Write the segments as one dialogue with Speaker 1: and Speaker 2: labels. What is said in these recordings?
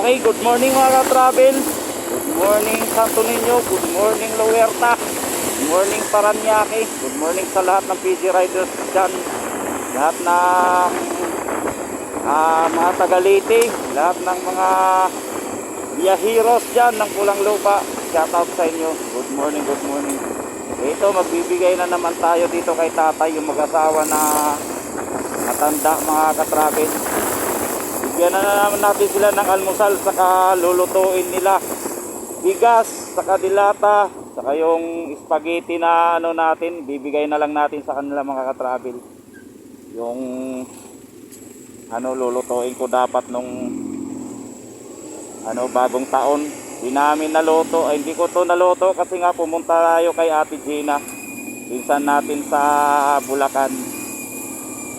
Speaker 1: Okay, good morning mga ka-travel. Good morning Santo Niño. Good morning Luerta. Good morning Paranaque. Good morning sa lahat ng PG Riders dyan. Lahat ng ah, mga tagaliti. Lahat ng mga biyaheros dyan ng Pulang Lupa. Shout out sa inyo. Good morning, good morning. Ito, magbibigay na naman tayo dito kay tatay yung mag-asawa na matanda mga ka-travel. Bigyan na naman natin sila ng almusal saka lulutuin nila. Bigas, saka dilata, saka yung spaghetti na ano natin, bibigay na lang natin sa kanila mga ka-travel. Yung ano lulutuin ko dapat nung ano bagong taon. Di namin naluto, ay hindi ko to naluto kasi nga pumunta tayo kay Ate Gina. Pinsan natin sa Bulacan.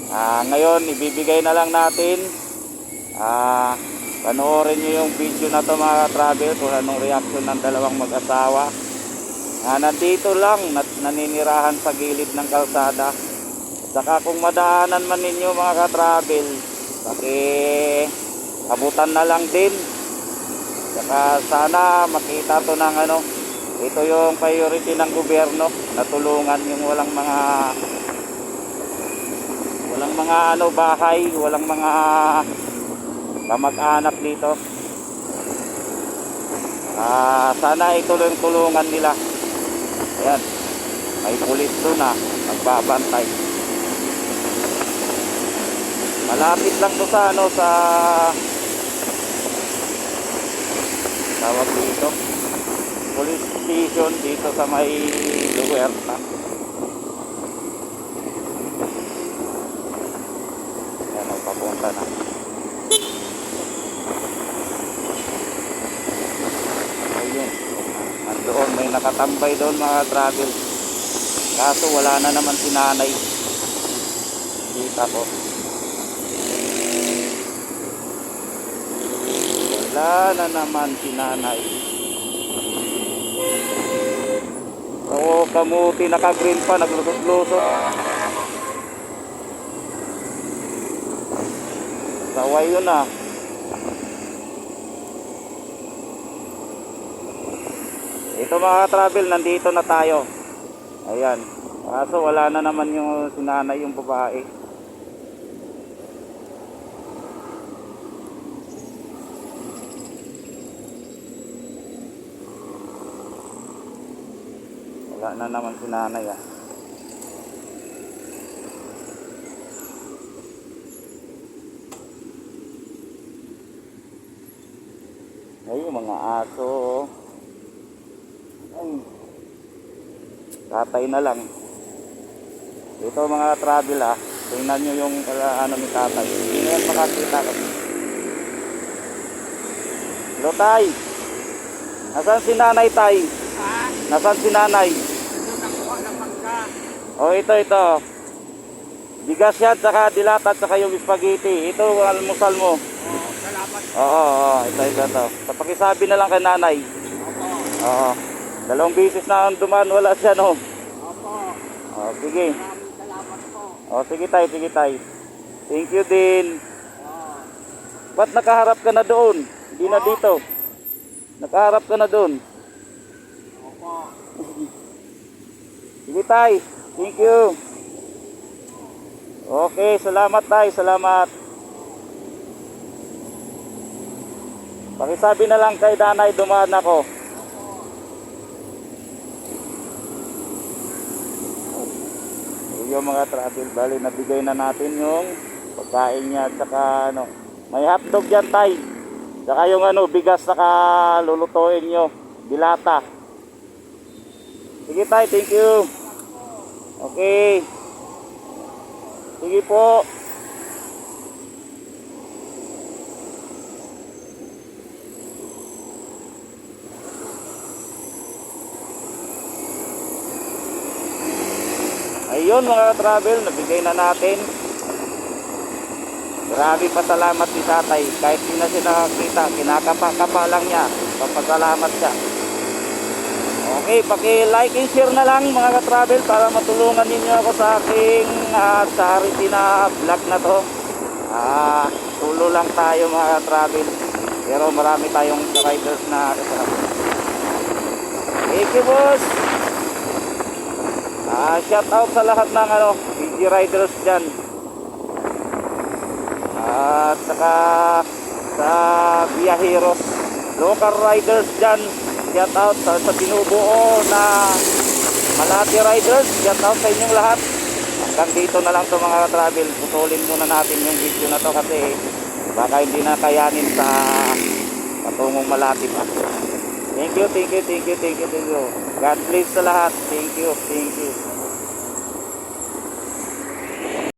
Speaker 1: Ah, ngayon ibibigay na lang natin Ah, panoorin niyo yung video na to mga travel kung anong reaction ng dalawang mag-asawa. Ah, nandito lang, nat naninirahan sa gilid ng kalsada. Saka kung madaanan man ninyo mga ka-travel, paki abutan na lang din. Saka sana makita to ng ano, ito yung priority ng gobyerno na tulungan yung walang mga walang mga ano bahay, walang mga kamag-anak dito. Ah, sana ituloy tulungan nila. Ayan. May pulis doon na nagbabantay. Malapit lang to sa ano sa tawag dito. Police station dito sa may Luerta. Ayan, papunta na. Ayun. Nandoon, may nakatambay doon mga travel. Kaso wala na naman si nanay. Kita ko. Wala na naman si nanay. Oo, kamuti naka-green pa, naglusot-lusot. Saway yun ah. Ito mga travel, nandito na tayo. Ayan. Kaso wala na naman yung sinanay yung babae. Wala na naman si nanay ah. Ay, yung mga aso. Ay. Tatay na lang. Ito mga travel ah. Tingnan nyo yung uh, ano ni tatay. Hindi na yan makakita kami. Hello tay. Nasaan si nanay tay?
Speaker 2: Ha?
Speaker 1: Nasaan si nanay? Oh ito ito. Bigas yan, saka dilata, saka yung spaghetti. Ito almusal mo.
Speaker 2: Oh, salamat.
Speaker 1: Oo, oo, ito, ito, ito. Sa pakisabi na lang kay nanay.
Speaker 2: Opo.
Speaker 1: Oo. Dalawang bisis na ang dumaan, wala siya, no?
Speaker 2: Opo.
Speaker 1: Oh, sige.
Speaker 2: Maraming salamat po.
Speaker 1: Oh, sige tay, sige tay. Thank you din.
Speaker 2: Oh.
Speaker 1: Ba't nakaharap ka na doon? Hindi na dito. Nakaharap ka na doon.
Speaker 2: Opo.
Speaker 1: Sige tay. Thank you. Okay, salamat tay, salamat. Pakisabi na lang kay Danay dumaan ako. Mga travel bali nabigay na natin yung pagkain niya at saka ano, may hotdog yan tay. Saka yung ano, bigas saka lulutuin nyo, dilata. Sige tay, thank you. Okay. Sige po. Ayun mga travel, nabigay na natin. Grabe pasalamat si tatay. Kahit di na siya nakakita, kinakapa-kapa lang niya. Papasalamat siya. Okay, paki-like and share na lang mga ka-travel para matulungan ninyo ako sa aking uh, charity na vlog na to. Ah, tulo lang tayo mga ka-travel. Pero marami tayong riders na kasama. Thank you, boss! Shout out sa lahat ng ano, PG riders dyan. At saka sa biyaheros, local riders dyan. Shout out sa, sa binubuo na Malati riders. Shout out sa inyong lahat. Hanggang dito na lang to mga travel. Putulin muna natin yung video na to kasi baka hindi na kayanin sa patungong Malati pa. Thank you, thank you, thank you, thank you, thank you. God bless sa lahat. Thank you, thank you.